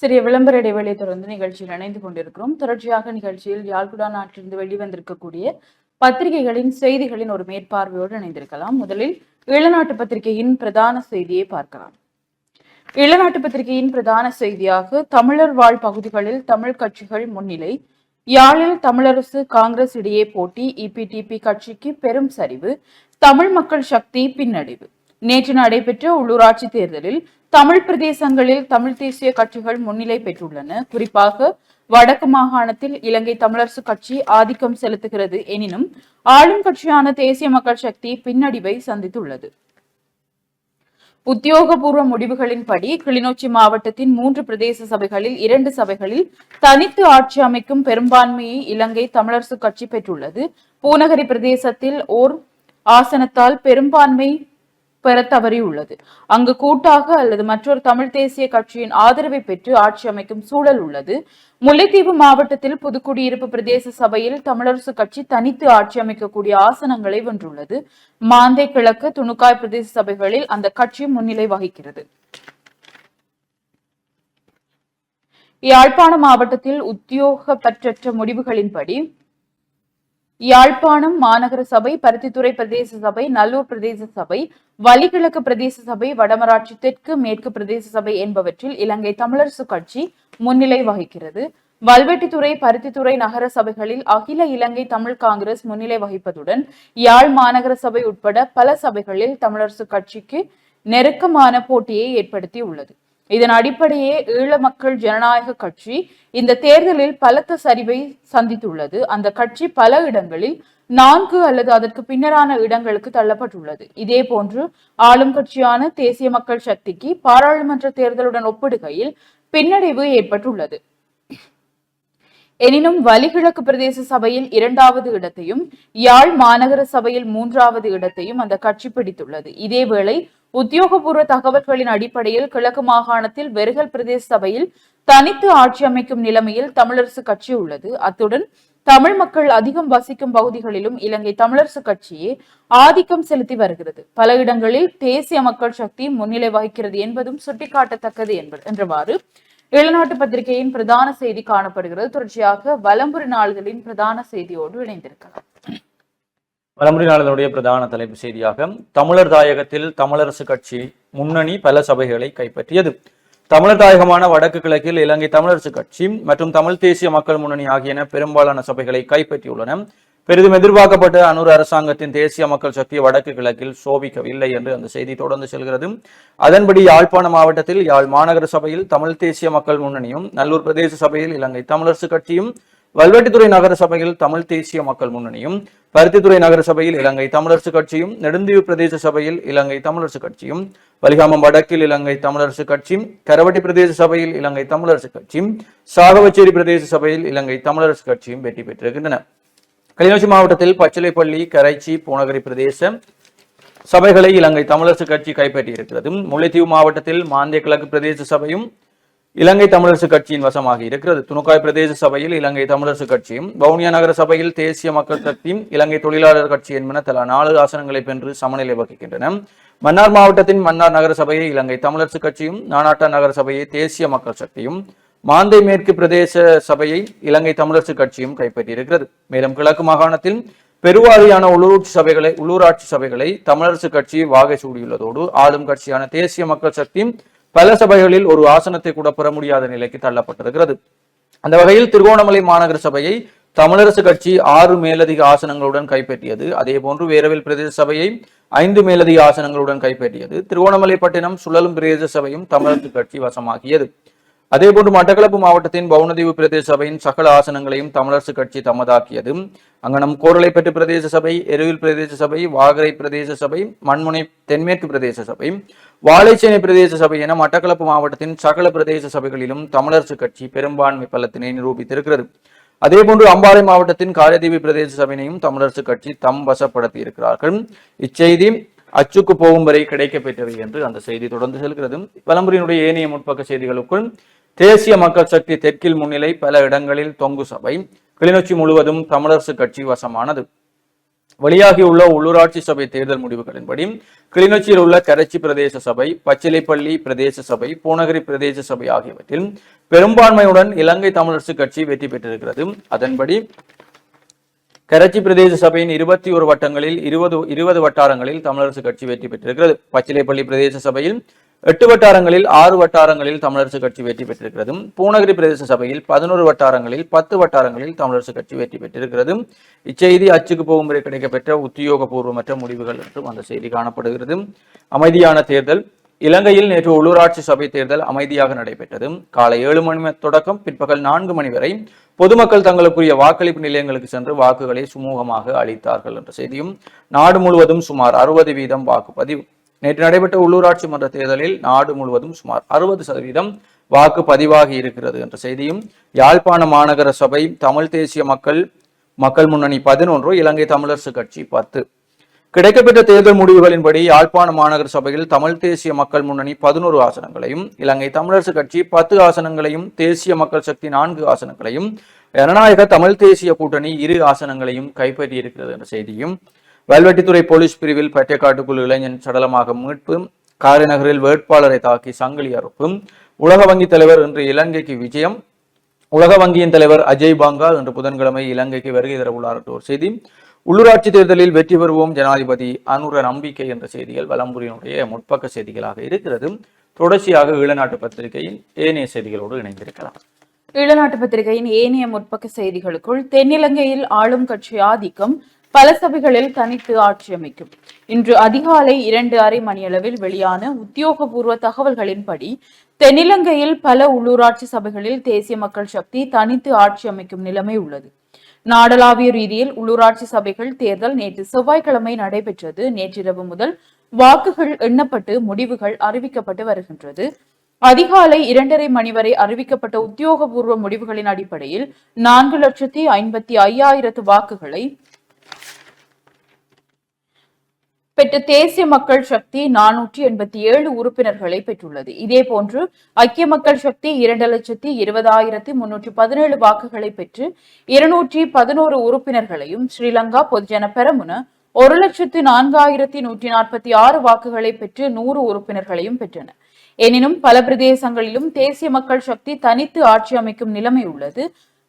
சிறிய விளம்பர இடைவெளி தொடர்ந்து நிகழ்ச்சியில் இணைந்து கொண்டிருக்கிறோம். தொடர்ச்சியாக நிகழ்ச்சியில் யாழ்குடா நாட்டிலிருந்து வெளிவந்திருக்கக்கூடிய பத்திரிகைகளின் செய்திகளின் ஒரு மேற்பார்வையோடு இணைந்திருக்கலாம். முதலில் இளநாட்டு பத்திரிகையின் பிரதான செய்தியை பார்க்கலாம். இளநாட்டு பத்திரிகையின் பிரதான செய்தியாக தமிழர் வாழ் பகுதிகளில் தமிழ் கட்சிகள் முன்னிலை. யாழில் தமிழரசு காங்கிரஸ் இடையே போட்டி இபிடிபி கட்சிக்கு பெரும் சரிவு தமிழ் மக்கள் சக்தி பின்னடைவு. நேற்று நடைபெற்ற உள்ளூராட்சி தேர்தலில் தமிழ் பிரதேசங்களில் தமிழ் தேசிய கட்சிகள் முன்னிலை பெற்றுள்ளன. குறிப்பாக வடக்கு மாகாணத்தில் இலங்கை தமிழரசு கட்சி ஆதிக்கம் செலுத்துகிறது எனினும் ஆளும் கட்சியான தேசிய மக்கள் சக்தி பின்னடைவை சந்தித்துள்ளது. உத்தியோகபூர்வ முடிவுகளின்படி கிளிநொச்சி மாவட்டத்தின் மூன்று பிரதேச சபைகளில் இரண்டு சபைகளில் தனித்து ஆட்சி அமைக்கும் பெரும்பான்மையை இலங்கை தமிழரசு கட்சி பெற்றுள்ளது. பூநகரி பிரதேசத்தில் ஓர் ஆசனத்தால் பெரும்பான்மை பெற தவறியுள்ளது அங்கு கூட்டாக அல்லது மற்றொரு தமிழ் தேசிய கட்சியின் ஆதரவை பெற்று ஆட்சி அமைக்கும் சூழல் உள்ளது. முல்லைத்தீவு மாவட்டத்தில் புதுக்குடியிருப்பு பிரதேச சபையில் தமிழரசு கட்சி தனித்து ஆட்சி அமைக்கக்கூடிய ஆசனங்களை வென்றுள்ளது. மாந்தை கிழக்கு துணுக்காய் பிரதேச சபைகளில் அந்த கட்சி முன்னிலை வகிக்கிறது. யாழ்ப்பாண மாவட்டத்தில் உத்தியோகப்பற்றற்ற முடிவுகளின்படி யாழ்ப்பாணம் மாநகர சபை பருத்தித்துறை பிரதேச சபை நல்லூர் பிரதேச சபை வலிகிழக்கு பிரதேச சபை வடமராட்சி தெற்கு மேற்கு பிரதேச சபை என்பவற்றில் இலங்கை தமிழரசு கட்சி முன்னிலை வகிக்கிறது. வல்வெட்டித்துறை பருத்தித்துறை நகர சபைகளில் அகில இலங்கை தமிழ் காங்கிரஸ் முன்னிலை வகிப்பதுடன் யாழ் மாநகர சபை உட்பட பல சபைகளில் தமிழரசு கட்சிக்கு நெருக்கமான போட்டியை ஏற்படுத்தி உள்ளது இதன் அடிப்படையே ஈழ மக்கள் ஜனநாயக கட்சி இந்த தேர்தலில் பலத்த சரிவை சந்தித்துள்ளது. அந்த கட்சி பல இடங்களில் நான்கு அல்லது அதற்கு பின்னரான இடங்களுக்கு தள்ளப்பட்டுள்ளது. இதே போன்று ஆளும் கட்சியான தேசிய மக்கள் சக்திக்கு பாராளுமன்ற தேர்தலுடன் ஒப்பிடுகையில் பின்னடைவு ஏற்பட்டுள்ளது. எனினும் வலிகிழக்கு பிரதேச சபையில் இரண்டாவது இடத்தையும் யாழ் மாநகர சபையில் மூன்றாவது இடத்தையும் அந்த கட்சி பிடித்துள்ளது. இதேவேளை உத்தியோகபூர்வ தகவல்களின் அடிப்படையில் கிழக்கு மாகாணத்தில் வெறுகல் பிரதேச சபையில் தனித்து ஆட்சி அமைக்கும் நிலைமையில் தமிழரசு கட்சி உள்ளது. அத்துடன் தமிழ் மக்கள் அதிகம் வசிக்கும் பகுதிகளிலும் இலங்கை தமிழரசு கட்சியே ஆதிக்கம் செலுத்தி வருகிறது. பல இடங்களில் தேசிய மக்கள் சக்தி முன்னிலை வகிக்கிறது என்பதும் சுட்டிக்காட்டத்தக்கது என்பது என்றவாறு இளநாட்டு பத்திரிகையின் பிரதான செய்தி காணப்படுகிறது. தொடர்ச்சியாக வலம்புரி நாளிதழின் பிரதான செய்தியோடு இணைந்திருக்கலாம். வலமுறை நாளினுடைய பிரதான தலைப்பு செய்தியாக தமிழர் தாயகத்தில் தமிழரசு கட்சி முன்னணி பல சபைகளை கைப்பற்றியது. தமிழர் தாயகமான வடக்கு கிழக்கில் இலங்கை தமிழரசு கட்சி மற்றும் தமிழ் தேசிய மக்கள் முன்னணி ஆகியன பெரும்பாலான சபைகளை கைப்பற்றியுள்ளன. பெரிதும் எதிர்பார்க்கப்பட்ட அனூர் அரசாங்கத்தின் தேசிய மக்கள் சக்தி வடக்கு கிழக்கில் சோபிக்கவில்லை என்று அந்த செய்தி தொடர்ந்து செல்கிறது. அதன்படி யாழ்ப்பாண மாவட்டத்தில் யாழ் மாநகர சபையில் தமிழ் தேசிய மக்கள் முன்னணியும் நல்லூர் பிரதேச சபையில் இலங்கை தமிழரசு கட்சியும் வல்வெட்டித்துறை நகர சபையில் தமிழ் தேசிய மக்கள் முன்னணியும் பருத்தித்துறை நகர சபையில் இலங்கை தமிழரசு கட்சியும் நெடுந்தீவு பிரதேச சபையில் இலங்கை தமிழரசு கட்சியும் வலிகாமம் வடக்கில் இலங்கை தமிழரசு கட்சியும் கரவட்டி பிரதேச சபையில் இலங்கை தமிழரசு கட்சியும் சாகவச்சேரி பிரதேச சபையில் இலங்கை தமிழரசு கட்சியும் வெற்றி பெற்றிருக்கின்றன. கிளிநொச்சி மாவட்டத்தில் பச்சிலைப்பள்ளி கரைச்சி பூநகரி பிரதேச சபைகளை இலங்கை தமிழரசு கட்சி கைப்பற்றியிருக்கிறது. முல்லைத்தீவு மாவட்டத்தில் மாந்திய கிழக்கு பிரதேச சபையும் இலங்கை தமிழரசு கட்சியின் வசமாக இருக்கிறது. துணுக்காய் பிரதேச சபையில் இலங்கை தமிழரசு கட்சியும் வவுனியா நகர சபையில் தேசிய மக்கள் சக்தியும் இலங்கை தொழிலாளர் கட்சி என்பன தலா நாலு ஆசனங்களை பெற்று சமநிலை வகிக்கின்றன. மன்னார் மாவட்டத்தின் மன்னார் நகர சபையை இலங்கை தமிழரசு கட்சியும் நானாட்டா நகர சபையை தேசிய மக்கள் சக்தியும் மாந்தை மேற்கு பிரதேச சபையை இலங்கை தமிழரசு கட்சியும் கைப்பற்றியிருக்கிறது. மேலும் கிழக்கு மாகாணத்தில் பெருவாரியான உள்ளூராட்சி சபைகளை உள்ளூராட்சி சபைகளை தமிழரசு கட்சி வாகை சூடியுள்ளதோடு ஆளும் கட்சியான தேசிய மக்கள் சக்தி பல சபைகளில் ஒரு ஆசனத்தை கூட பெற முடியாத நிலைக்கு தள்ளப்பட்டிருக்கிறது. அந்த வகையில் திருகோணமலை மாநகர சபையை தமிழரசு கட்சி ஆறு மேலதிக ஆசனங்களுடன் கைப்பற்றியது. அதே போன்று வேரவில் பிரதேச சபையை ஐந்து மேலதிக ஆசனங்களுடன் கைப்பற்றியது. திருகோணமலை பட்டினம் சுழலும் பிரதேச சபையும் தமிழரசு கட்சி வசமாகியது அதேபோன்று மட்டக்களப்பு மாவட்டத்தின் பவுனதீவு பிரதேச சபையின் சகல ஆசனங்களையும் தமிழரசு கட்சி தமதாக்கியது. அங்கனம் கோரளைப்பட்டு பிரதேச சபை எருவில் பிரதேச சபை வாகரை பிரதேச சபை மண்முனை தென்மேற்கு பிரதேச சபை வாழைச்சேனை பிரதேச சபை என மட்டக்களப்பு மாவட்டத்தின் சகல பிரதேச சபைகளிலும் தமிழரசு கட்சி பெரும்பான்மை பலத்தினை நிரூபித்திருக்கிறது. அதேபோன்று அம்பாறை மாவட்டத்தின் காரதீவி பிரதேச சபையினையும் தமிழரசு கட்சி தம் வசப்படுத்தி இருக்கிறார்கள் இச்செய்தி அச்சுக்கு போகும் வரை கிடைக்கப்பெற்றது என்று அந்த செய்தி தொடர்ந்து செல்கிறது. வலம்புரியினுடைய ஏனைய முற்பக்க செய்திகளுக்குள் தேசிய மக்கள் சக்தி தெற்கில் முன்னிலை பல இடங்களில் தொங்கு சபை. கிளிநொச்சி முழுவதும் தமிழரசு கட்சி வசமானது. வெளியாகியுள்ள உள்ளூராட்சி சபை தேர்தல் முடிவுகளின்படி கிளிநொச்சியில் உள்ள கரைச்சி பிரதேச சபை பச்சிலைப்பள்ளி பிரதேச சபை பூநகரி பிரதேச சபை ஆகியவற்றில் பெரும்பான்மையுடன் இலங்கை தமிழரசு கட்சி வெற்றி பெற்றிருக்கிறது. அதன்படி கரச்சி பிரதேச சபையின் இருபத்தி ஒரு வட்டங்களில் இருபது இருபது வட்டாரங்களில் தமிழரசு கட்சி வெற்றி பெற்றிருக்கிறது. பச்சிலைப்பள்ளி பிரதேச சபையில் எட்டு வட்டாரங்களில் ஆறு வட்டாரங்களில் தமிழரசு கட்சி வெற்றி பெற்றிருக்கிறது பூநகரி பிரதேச சபையில் பதினோரு வட்டாரங்களில் பத்து வட்டாரங்களில் தமிழரசு கட்சி வெற்றி பெற்றிருக்கிறது இச்செய்தி அச்சுக்கு போகும் வரை கிடைக்கப்பெற்ற உத்தியோகபூர்வமற்ற முடிவுகள் என்றும் அந்த செய்தி காணப்படுகிறது அமைதியான தேர்தல் இலங்கையில் நேற்று உள்ளூராட்சி சபை தேர்தல் அமைதியாக நடைபெற்றது காலை ஏழு மணி தொடக்கம் பிற்பகல் நான்கு மணி வரை பொதுமக்கள் தங்களுக்குரிய வாக்களிப்பு நிலையங்களுக்கு சென்று வாக்குகளை சுமூகமாக அளித்தார்கள் என்ற செய்தியும் நாடு முழுவதும் சுமார் அறுபது வீதம் வாக்குப்பதிவு நேற்று நடைபெற்ற உள்ளூராட்சி மன்ற தேர்தலில் நாடு முழுவதும் சுமார் அறுபது சதவீதம் வாக்கு பதிவாகி இருக்கிறது என்ற செய்தியும் யாழ்ப்பாண மாநகர சபை தமிழ் தேசிய மக்கள் மக்கள் முன்னணி பதினொன்று இலங்கை தமிழரசு கட்சி பத்து. கிடைக்கப்பெற்ற தேர்தல் முடிவுகளின்படி யாழ்ப்பாண மாநகர சபையில் தமிழ் தேசிய மக்கள் முன்னணி பதினோரு ஆசனங்களையும் இலங்கை தமிழரசு கட்சி பத்து ஆசனங்களையும் தேசிய மக்கள் சக்தி நான்கு ஆசனங்களையும் ஜனநாயக தமிழ் தேசிய கூட்டணி இரு ஆசனங்களையும் கைப்பற்றியிருக்கிறது என்ற செய்தியும் வல்வெட்டித்துறை போலீஸ் பிரிவில் பட்டியக்காட்டுக்குழு இளைஞன் சடலமாக மீட்பு காரைநகரில் வேட்பாளரை தாக்கி சங்கிலி அறுப்பு உலக வங்கி தலைவர் இன்று இலங்கைக்கு விஜயம் உலக வங்கியின் தலைவர் அஜய் பாங்கா இன்று புதன்கிழமை இலங்கைக்கு வருகை தர உள்ளார் ஒரு செய்தி. உள்ளூராட்சி தேர்தலில் வெற்றி பெறுவோம் ஜனாதிபதி அனுர நம்பிக்கை என்ற செய்திகள் வலம்புரியினுடைய முற்பக்க செய்திகளாக இருக்கிறது. தொடர்ச்சியாக ஈழநாட்டு பத்திரிகையின் ஏனைய செய்திகளோடு இணைந்திருக்கலாம். ஈழநாட்டு பத்திரிகையின் ஏனைய முற்பக்க செய்திகளுக்குள் தென்னிலங்கையில் ஆளும் கட்சி ஆதிக்கம் பல சபைகளில் தனித்து ஆட்சி அமைக்கும். இன்று அதிகாலை இரண்டு அரை மணியளவில் வெளியான உத்தியோகபூர்வ தகவல்களின்படி தென்னிலங்கையில் பல உள்ளூராட்சி சபைகளில் தேசிய மக்கள் சக்தி தனித்து ஆட்சி அமைக்கும் நிலைமை உள்ளது. நாடளாவிய ரீதியில் உள்ளூராட்சி சபைகள் தேர்தல் நேற்று செவ்வாய்க்கிழமை நடைபெற்றது. நேற்றிரவு முதல் வாக்குகள் எண்ணப்பட்டு முடிவுகள் அறிவிக்கப்பட்டு வருகின்றது. அதிகாலை இரண்டரை மணி வரை அறிவிக்கப்பட்ட உத்தியோகபூர்வ முடிவுகளின் அடிப்படையில் நான்கு லட்சத்தி ஐம்பத்தி ஐயாயிரத்து வாக்குகளை பெற்ற தேசிய மக்கள் சக்தி நானூற்றி எண்பத்தி ஏழு உறுப்பினர்களை பெற்றுள்ளது. இதேபோன்று ஐக்கிய மக்கள் சக்தி இரண்டு லட்சத்தி இருபதாயிரத்தி முன்னூற்றி பதினேழு வாக்குகளை பெற்று இருநூற்றி பதினோரு உறுப்பினர்களையும் ஸ்ரீலங்கா பொதுஜன பெரமுன ஒரு லட்சத்து நான்காயிரத்தி நூற்றி நாற்பத்தி ஆறு வாக்குகளை பெற்று நூறு உறுப்பினர்களையும் பெற்றன. எனினும் பல பிரதேசங்களிலும் தேசிய மக்கள் சக்தி தனித்து ஆட்சி அமைக்கும் நிலைமை உள்ளது.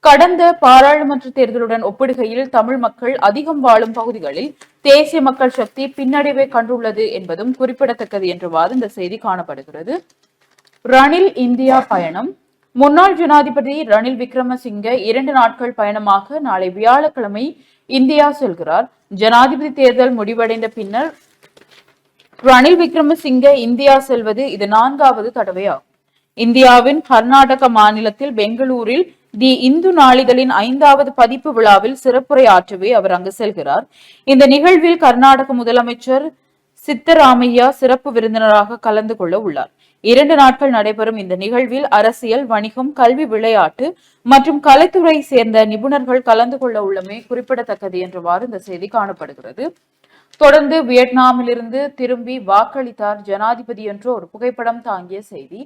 கடந்த பாராளுமன்ற தேர்தலுடன் ஒப்பிடுகையில் தமிழ் மக்கள் அதிகம் வாழும் பகுதிகளில் தேசிய மக்கள் சக்தி பின்னடைவை கண்டுள்ளது என்பதும் குறிப்பிடத்தக்கது என்றவாறு இந்த செய்தி காணப்படுகிறது. ரணில் இந்தியா பயணம். முன்னாள் ஜனாதிபதி ரணில் விக்ரமசிங்க இரண்டு நாட்கள் பயணமாக நாளை வியாழக்கிழமை இந்தியா செல்கிறார். ஜனாதிபதி தேர்தல் முடிவடைந்த பின்னர் ரணில் விக்ரமசிங்க இந்தியா செல்வது இது நான்காவது தடவையாகும். இந்தியாவின் கர்நாடக மாநிலத்தில் பெங்களூரில் தி இந்து நாளிதழின் ஐந்தாவது பதிப்பு விழாவில் சிறப்புரையாற்றவே அவர் அங்கு செல்கிறார். இந்த நிகழ்வில் கர்நாடக முதலமைச்சர் சித்தராமையா சிறப்பு விருந்தினராக கலந்து கொள்ள உள்ளார். இரண்டு நாட்கள் நடைபெறும் இந்த நிகழ்வில் அரசியல் வணிகம் கல்வி விளையாட்டு மற்றும் கலைத்துறை சேர்ந்த நிபுணர்கள் கலந்து கொள்ள உள்ளமே குறிப்பிடத்தக்கது என்றவாறு இந்த செய்தி காணப்படுகிறது. தொடர்ந்து வியட்நாமிலிருந்து திரும்பி வாக்களித்தார் ஜனாதிபதி என்ற ஒரு புகைப்படம் தாங்கிய செய்தி.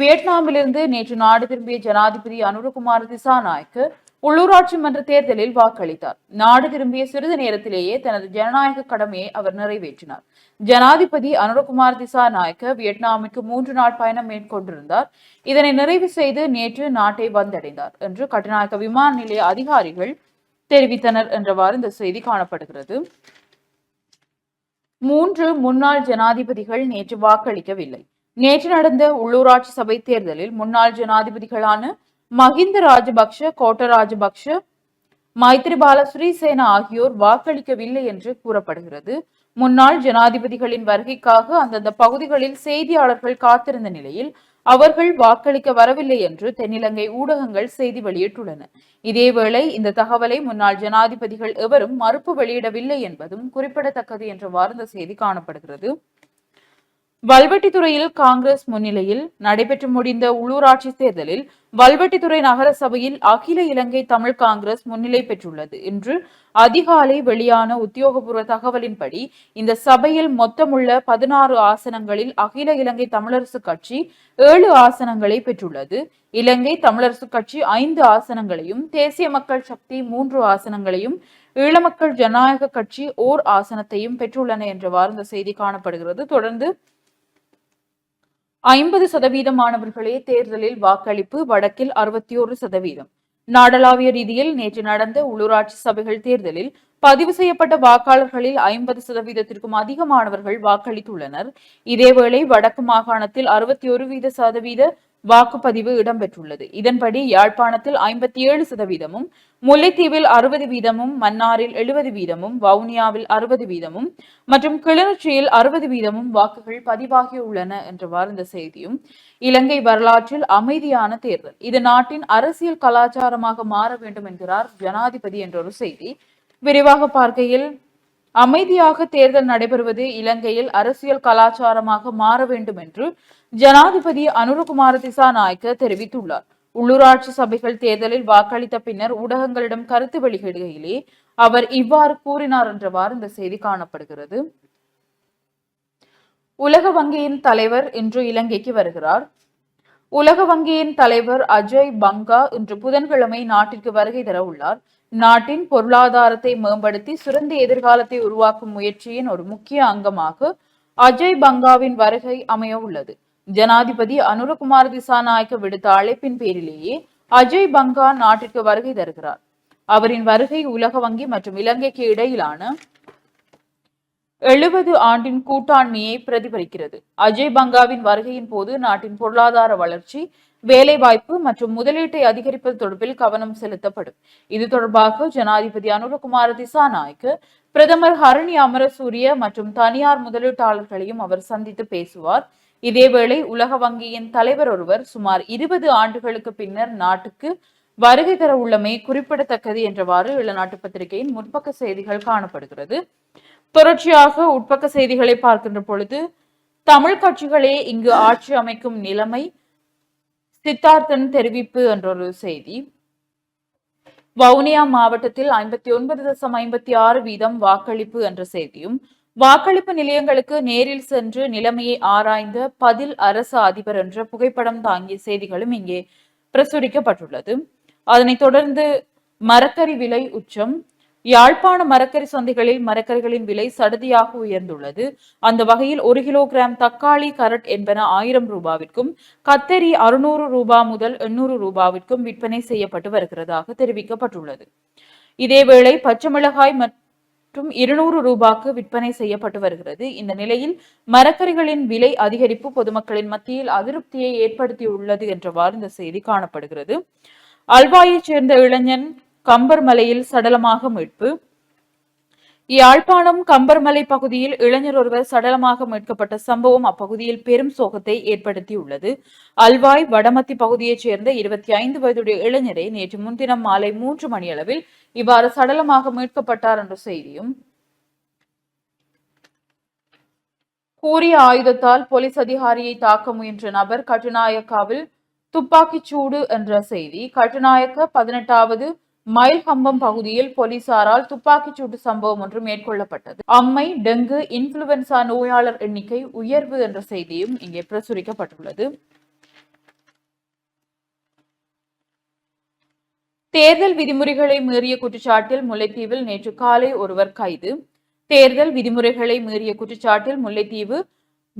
வியட்நாமிலிருந்து நேற்று நாடு திரும்பிய ஜனாதிபதி அனுரகுமார் திசாநாயக்கு உள்ளூராட்சி மன்ற தேர்தலில் வாக்களித்தார். நாடு திரும்பிய சிறிது நேரத்திலேயே தனது ஜனநாயக கடமையை அவர் நிறைவேற்றினார். ஜனாதிபதி அனுரகுமார் திசாநாயக்க வியட்நாமுக்கு மூன்று நாள் பயணம் மேற்கொண்டிருந்தார். இதனை நிறைவு செய்து நேற்று நாட்டை வந்தடைந்தார் என்று கட்டுநாயக்க விமான நிலைய அதிகாரிகள் தெரிவித்தனர் என்றவாறு இந்த செய்தி காணப்படுகிறது. மூன்று முன்னாள் ஜனாதிபதிகள் நேற்று வாக்களிக்கவில்லை. நேற்று நடந்த உள்ளூராட்சி சபை தேர்தலில் முன்னாள் ஜனாதிபதிகளான மஹிந்த ராஜபக்ஷ கோட்ட ராஜபக்ஷ மைத்ரிபால ஸ்ரீசேனா ஆகியோர் வாக்களிக்கவில்லை என்று கூறப்படுகிறது. முன்னாள் ஜனாதிபதிகளின் வருகைக்காக அந்தந்த பகுதிகளில் செய்தியாளர்கள் காத்திருந்த நிலையில் அவர்கள் வாக்களிக்க வரவில்லை என்று தென்னிலங்கை ஊடகங்கள் செய்தி வெளியிட்டுள்ளன. இதேவேளை இந்த தகவலை முன்னாள் ஜனாதிபதிகள் எவரும் மறுப்பு வெளியிடவில்லை என்பதும் குறிப்பிடத்தக்கது என்ற வார்ந்த செய்தி காணப்படுகிறது. வல்வெட்டித்துறையில் காங்கிரஸ் முன்னிலையில் நடைபெற்று முடிந்த உள்ளூராட்சி தேர்தலில் வல்வெட்டித்துறை நகர சபையில் அகில இலங்கை தமிழ் காங்கிரஸ் முன்னிலை பெற்றுள்ளது இன்று அதிகாலை வெளியான உத்தியோகபூர்வ தகவலின்படி இந்த சபையில் மொத்தமுள்ள பதினாறு ஆசனங்களில் அகில இலங்கை தமிழரசு கட்சி ஏழு ஆசனங்களை பெற்றுள்ளது. இலங்கை தமிழரசு கட்சி ஐந்து ஆசனங்களையும் தேசிய மக்கள் சக்தி மூன்று ஆசனங்களையும் ஈழமக்கள் ஜனநாயக கட்சி ஓர் ஆசனத்தையும் பெற்றுள்ளன என்றவாறு இந்த செய்தி காணப்படுகிறது. தொடர்ந்து ஐம்பது சதவீத மாணவர்களே தேர்தலில் வாக்களிப்பு வடக்கில் அறுபத்தி ஒரு சதவீதம். நாடளாவிய ரீதியில் நேற்று நடந்த உள்ளூராட்சி சபைகள் தேர்தலில் பதிவு செய்யப்பட்ட வாக்காளர்களில் ஐம்பது சதவீதத்திற்கும் அதிகமானவர்கள் வாக்களித்துள்ளனர். இதேவேளை வடக்கு மாகாணத்தில் அறுபத்தி ஒரு வீத சதவீத வாக்குப்பதிவு இடம்பெற்றுள்ளது. இதன்படி யாழ்ப்பாணத்தில் ஐம்பத்தி ஏழு சதவீதமும் முல்லைத்தீவில் அறுபது வீதமும் மன்னாரில் எழுபது வீதமும் வவுனியாவில் அறுபது வீதமும் மற்றும் கிளிநொச்சியில் அறுபது வீதமும் வாக்குகள் பதிவாகியுள்ளன என்றவாறு இந்த செய்தியும். இலங்கை வரலாற்றில் அமைதியான தேர்தல். இது நாட்டின் அரசியல் கலாச்சாரமாக மாற வேண்டும் என்கிறார் ஜனாதிபதி என்ற ஒரு செய்தி. விரிவாக பார்க்கையில் அமைதியாக தேர்தல் நடைபெறுவது இலங்கையில் அரசியல் கலாச்சாரமாக மாற வேண்டும் என்று ஜனாதிபதி அனுரகுமார திசாநாயக்க தெரிவித்துள்ளார். உள்ளூராட்சி சபைகள் தேர்தலில் வாக்களித்த பின்னர் ஊடகங்களிடம் கருத்து வெளியிடுகையிலே அவர் இவ்வாறு கூறினார் என்றவாறு இந்த செய்தி காணப்படுகிறது. உலக வங்கியின் தலைவர் இன்று இலங்கைக்கு வருகிறார். உலக வங்கியின் தலைவர் அஜய் பங்கா இன்று புதன்கிழமை நாட்டிற்கு வருகை தர உள்ளார். நாட்டின் பொருளாதாரத்தை மேம்படுத்தி சிறந்த எதிர்காலத்தை உருவாக்கும் முயற்சியின் ஒரு முக்கிய அங்கமாக அஜய் பங்காவின் வருகை அமைய உள்ளது. ஜனாதிபதி அனுரகுமார் திசாநாயக்க விடுத்த அழைப்பின் பேரிலேயே அஜய் பங்கா நாட்டிற்கு வருகை தருகிறார். அவரின் வருகை உலக வங்கி மற்றும் இலங்கைக்கு இடையிலான எழுபது ஆண்டின் கூட்டாண்மையை பிரதிபலிக்கிறது. அஜய் பங்காவின் வருகையின் போது நாட்டின் பொருளாதார வளர்ச்சி வேலைவாய்ப்பு மற்றும் முதலீட்டை அதிகரிப்பது தொடர்பில் கவனம் செலுத்தப்படும். இது தொடர்பாக ஜனாதிபதி அனுரகுமார திசாநாயக்கு பிரதமர் ஹரணி அமரசூரிய மற்றும் தனியார் முதலீட்டாளர்களையும் அவர் சந்தித்து பேசுவார். இதேவேளை உலக வங்கியின் தலைவர் ஒருவர் சுமார் இருபது ஆண்டுகளுக்கு பின்னர் நாட்டுக்கு வருகை தர உள்ளமை குறிப்பிடத்தக்கது என்றவாறு இளநாட்டு பத்திரிகையின் முற்பக்க செய்திகள் காணப்படுகிறது. தொடர்ச்சியாக உட்பக்க செய்திகளை பார்க்கின்ற பொழுது தமிழ் கட்சிகளே இங்கு ஆட்சி அமைக்கும் நிலைமை சித்தார்த்தன் தெரிவிப்பு என்றொரு செய்தி. வவுனியா மாவட்டத்தில் ஐம்பத்தி ஒன்பது தசம் ஐம்பத்தி ஆறு வீதம் வாக்களிப்பு என்ற செய்தியும் வாக்களிப்பு நிலையங்களுக்கு நேரில் சென்று நிலைமையை ஆராய்ந்த பதில் அரசு அதிபர் என்ற புகைப்படம் தாங்கிய செய்திகளும் இங்கே பிரசுரிக்கப்பட்டுள்ளது. அதனைத் தொடர்ந்து மரக்கறி விலை உச்சம். யாழ்ப்பாண மரக்கறி சந்தைகளில் மரக்கறிகளின் விலை சடுதியாக உயர்ந்துள்ளது. அந்த வகையில் ஒரு கிலோகிராம் தக்காளி கரட் என்பன ஆயிரம் ரூபாவிற்கும் கத்தரி அறுநூறு ரூபாய் முதல் எண்ணூறு ரூபாவிற்கும் விற்பனை செய்யப்பட்டு வருகிறதாக தெரிவிக்கப்பட்டுள்ளது. இதேவேளை பச்சை மிளகாய் மற்றும் இருநூறு ரூபாய்க்கு விற்பனை செய்யப்பட்டு வருகிறது. இந்த நிலையில் மரக்கறிகளின் விலை அதிகரிப்பு பொதுமக்களின் மத்தியில் அதிருப்தியை ஏற்படுத்தியுள்ளது என்றவாறு இந்த செய்தி காணப்படுகிறது. அல்வாயைச் சேர்ந்த இளைஞன் கம்பர் மலையில் சடலமாக மீட்பு யாழ்ப்பாணம் கம்பர்மலை பகுதியில் இளைஞர் ஒருவர் சடலமாக மீட்கப்பட்ட சம்பவம் அப்பகுதியில் பெரும் சோகத்தை ஏற்படுத்தியுள்ளது. அல்வாய் வடமத்தி பகுதியைச் சேர்ந்த இருபத்தி ஐந்து வயதுடைய இளைஞரை நேற்று முன்தினம் மாலை மூன்று மணியளவில் இவ்வாறு சடலமாக மீட்கப்பட்டார் என்ற செய்தியும் கூறிய ஆயுதத்தால் போலீஸ் அதிகாரியை தாக்க முயன்ற நபர் கட்டுநாயக்காவில் துப்பாக்கிச்சூடு என்ற செய்தி. கட்டுநாயக்க பதினெட்டாவது மயில் கம்பம் பகுதியில் போலீசாரால் துப்பாக்கிச் சூட்டு சம்பவம் ஒன்று மேற்கொள்ளப்பட்டது. அம்மை டெங்கு இன்ஃபுளுவன்சா நோயாளர் எண்ணிக்கை உயர்வு என்ற செய்தியும் இங்கே பிரசுரிக்கப்பட்டுள்ளது. தேர்தல் விதிமுறைகளை மீறிய குற்றச்சாட்டில் முல்லைத்தீவில் நேற்று காலை ஒருவர் கைது. தேர்தல் விதிமுறைகளை மீறிய குற்றச்சாட்டில் முல்லைத்தீவு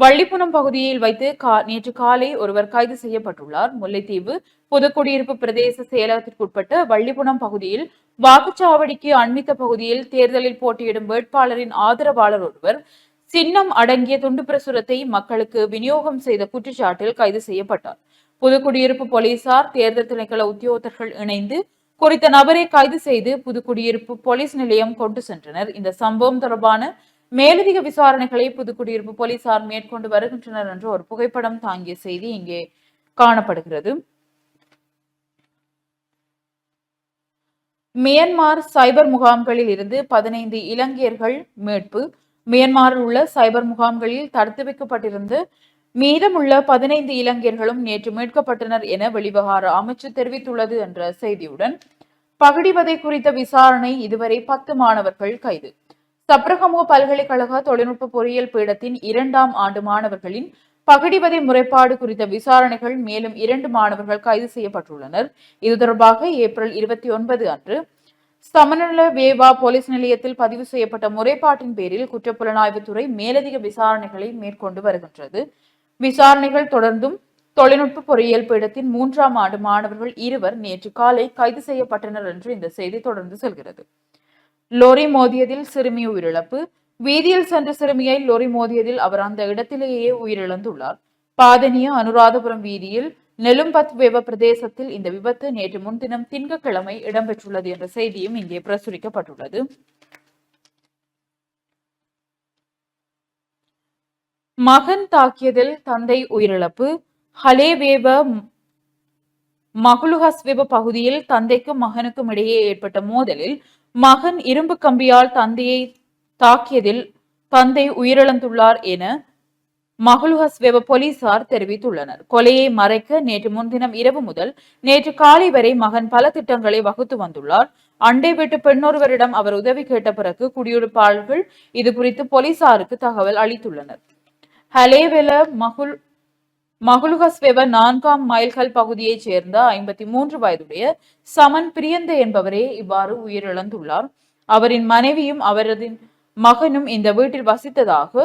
வள்ளிப்புணம் பகுதியில் வைத்து நேற்று காலை ஒருவர் கைது செய்யப்பட்டுள்ளார். முல்லைத்தீவு புதுக்குடியிருப்பு பிரதேச செயலகத்திற்குட்பட்ட வள்ளிப்புணம் பகுதியில் வாக்குச்சாவடிக்கு அண்மித்த பகுதியில் தேர்தலில் போட்டியிடும் வேட்பாளரின் ஆதரவாளர் ஒருவர் சின்னம் அடங்கிய துண்டு பிரசுரத்தை மக்களுக்கு விநியோகம் செய்த குற்றச்சாட்டில் கைது செய்யப்பட்டார். புதுக்குடியிருப்பு போலீசார் தேர்தல் திணைக்கள உத்தியோகத்தர்கள் இணைந்து குறித்த நபரை கைது செய்து புதுக்குடியிருப்பு போலீஸ் நிலையம் கொண்டு சென்றனர். இந்த சம்பவம் தொடர்பான மேலதிக விசாரணைகளை புதுக்குடியிருப்பு போலீசார் மேற்கொண்டு வருகின்றனர் என்ற ஒரு புகைப்படம் தாங்கிய செய்தி இங்கே காணப்படுகிறது. மியன்மார் சைபர் முகாம்களில் இருந்து பதினைந்து இலங்கையர்கள் மீட்பு. மியன்மாரில் உள்ள சைபர் முகாம்களில் தடுத்து வைக்கப்பட்டிருந்து மீதமுள்ள பதினைந்து இலங்கையர்களும் நேற்று மீட்கப்பட்டனர் என வெளிவகார அமைச்சு தெரிவித்துள்ளது என்ற செய்தியுடன் பகடிவதை குறித்த விசாரணை இதுவரை பத்து மாணவர்கள் கைது. சப்ரகமோ பல்கலைக்கழக தொழில்நுட்ப பொறியியல் பீடத்தின் இரண்டாம் ஆண்டு மாணவர்களின் பகடிவதை முறைப்பாடு குறித்த விசாரணைகள் மேலும் இரண்டு மாணவர்கள் கைது செய்யப்பட்டுள்ளனர். இது தொடர்பாக ஏப்ரல் இருபத்தி ஒன்பது அன்று சமநல வேவா போலீஸ் நிலையத்தில் பதிவு செய்யப்பட்ட முறைப்பாட்டின் பேரில் குற்றப்புலனாய்வுத்துறை மேலதிக விசாரணைகளை மேற்கொண்டு வருகின்றது. விசாரணைகள் தொடர்ந்தும் தொழில்நுட்ப பொறியியல் பீடத்தின் மூன்றாம் ஆண்டு மாணவர்கள் இருவர் நேற்று காலை கைது செய்யப்பட்டனர் என்று இந்த செய்தி தொடர்ந்து செல்கிறது. லோரி மோதியதில் சிறுமி உயிரிழப்பு. வீதியில் சென்ற சிறுமியை லோரி மோதியதில் அவர் அந்த இடத்திலேயே உயிரிழந்துள்ளார். பாதனிய அனுராதபுரம் வீதியில் நெலும்பத் வெவ பிரதேசத்தில் இந்த விபத்து நேற்று முன்தினம் திங்கட்கிழமை இடம்பெற்றுள்ளது என்ற செய்தியும் இங்கே பிரசுரிக்கப்பட்டுள்ளது. மகன் தாக்கியதில் தந்தை உயிரிழப்பு. ஹலேவேவ மகுலுஹஸ்வெப பகுதியில் தந்தைக்கும் மகனுக்கும் இடையே ஏற்பட்ட மோதலில் மகன் இரும்பு கம்பியால் தந்தையை தாக்கியதில் தந்தை உயிரிழந்துள்ளார் என மகளுஹஸ்வெப போலீசார் தெரிவித்துள்ளனர். கொலையை மறைக்க நேற்று முன்தினம் இரவு முதல் நேற்று காலை வரை மகன் பல திட்டங்களை வகுத்து வந்துள்ளார். அண்டை வீட்டு பெண்ணொருவரிடம் அவர் உதவி கேட்ட பிறகு குடியிருப்பாளர்கள் இது குறித்து போலீசாருக்கு தகவல் அளித்துள்ளனர். ஹலேவெல மகுல் மகுலுகஸ்வெவ நான்காம் மைல்கல் பகுதியைச் சேர்ந்த ஐம்பத்தி மூன்று வயதுடைய சமன் பிரியந்த என்பவரே இவ்வாறு உயிரிழந்துள்ளார். அவரின் மனைவியும் அவரது மகனும் இந்த வீட்டில் வசித்ததாக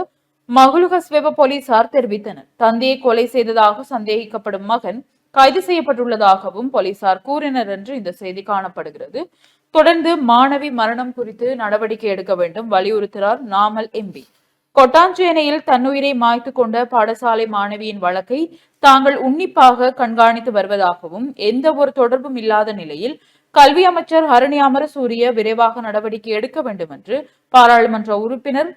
மகுலுகஸ்வெவ போலீசார் தெரிவித்தனர். தந்தையை கொலை செய்ததாக சந்தேகிக்கப்படும் மகன் கைது செய்யப்பட்டுள்ளதாகவும் போலீசார் கூறினர் என்று இந்த செய்தி காணப்படுகிறது. தொடர்ந்து மாணவி மரணம் குறித்து நடவடிக்கை எடுக்க வேண்டும் வலியுறுத்தினார் நாமல் எம்பி. கொட்டாஞ்சேனையில் தன்னுயிரை மாய்த்து கொண்ட பாடசாலை மாணவியின் வழக்கை தாங்கள் உன்னிப்பாக கண்காணித்து வருவதாகவும் எந்த ஒரு தொடர்பும் இல்லாத நிலையில் கல்வி அமைச்சர் ஹரணி அமரசூரிய விரைவாக நடவடிக்கை எடுக்க வேண்டும் என்று பாராளுமன்ற உறுப்பினர்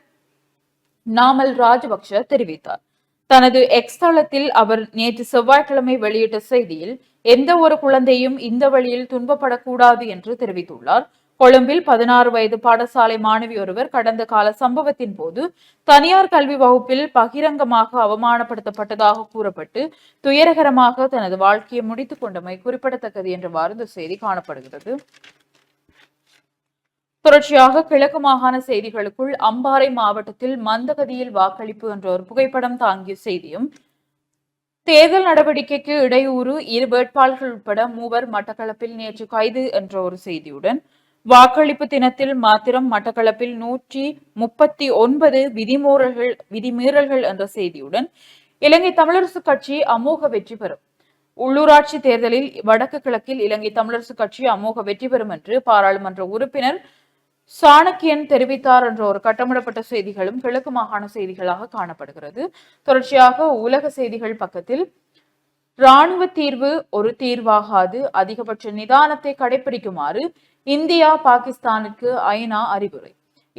நாமல் ராஜபக்ஷ தெரிவித்தார். தனது எக்ஸ் தளத்தில் அவர் நேற்று செவ்வாய்க்கிழமை வெளியிட்ட செய்தியில் எந்த ஒரு குழந்தையும் இந்த வழியில் துன்பப்படக்கூடாது என்று தெரிவித்துள்ளார். கொழும்பில் பதினாறு வயது பாடசாலை மாணவி ஒருவர் கடந்த கால சம்பவத்தின் போது தனியார் கல்வி வகுப்பில் பகிரங்கமாக அவமானப்படுத்தப்பட்டதாக கூறப்பட்டு துயரகரமாக தனது வாழ்க்கையை முடித்துக் கொண்டமை குறிப்பிடத்தக்கது என்றவாறு இந்த செய்தி காணப்படுகிறது. தொடர்ச்சியாக கிழக்கு மாகாண செய்திகளுக்குள் அம்பாறை மாவட்டத்தில் மந்தகதியில் வாக்களிப்பு என்ற ஒரு புகைப்படம் தாங்கிய செய்தியும் தேர்தல் நடவடிக்கைக்கு இடையூறு இரு வேட்பாளர்கள் உட்பட மூவர் மட்டக்களப்பில் நேற்று கைது என்ற ஒரு செய்தியுடன் வாக்களிப்பு தினத்தில் மாத்திரம் மட்டக்களப்பில் நூற்றி முப்பத்தி ஒன்பது விதிமீறல்கள் விதிமீறல்கள் என்ற செய்தியுடன் இலங்கை தமிழரசு கட்சி அமோக வெற்றி பெறும். உள்ளூராட்சி தேர்தலில் வடக்கு கிழக்கில் இலங்கை தமிழரசு கட்சி அமோக வெற்றி பெறும் என்று பாராளுமன்ற உறுப்பினர் சாணக்கியன் தெரிவித்தார் என்ற ஒரு கட்டமிடப்பட்ட செய்திகளும் கிழக்கு மாகாண செய்திகளாக காணப்படுகிறது. தொடர்ச்சியாக உலக செய்திகள் பக்கத்தில் ராணுவ தீர்வு ஒரு தீர்வாகாது அதிகபட்ச நிதானத்தை கடைபிடிக்குமாறு இந்தியா பாகிஸ்தானுக்கு ஐநா அறிவுரை.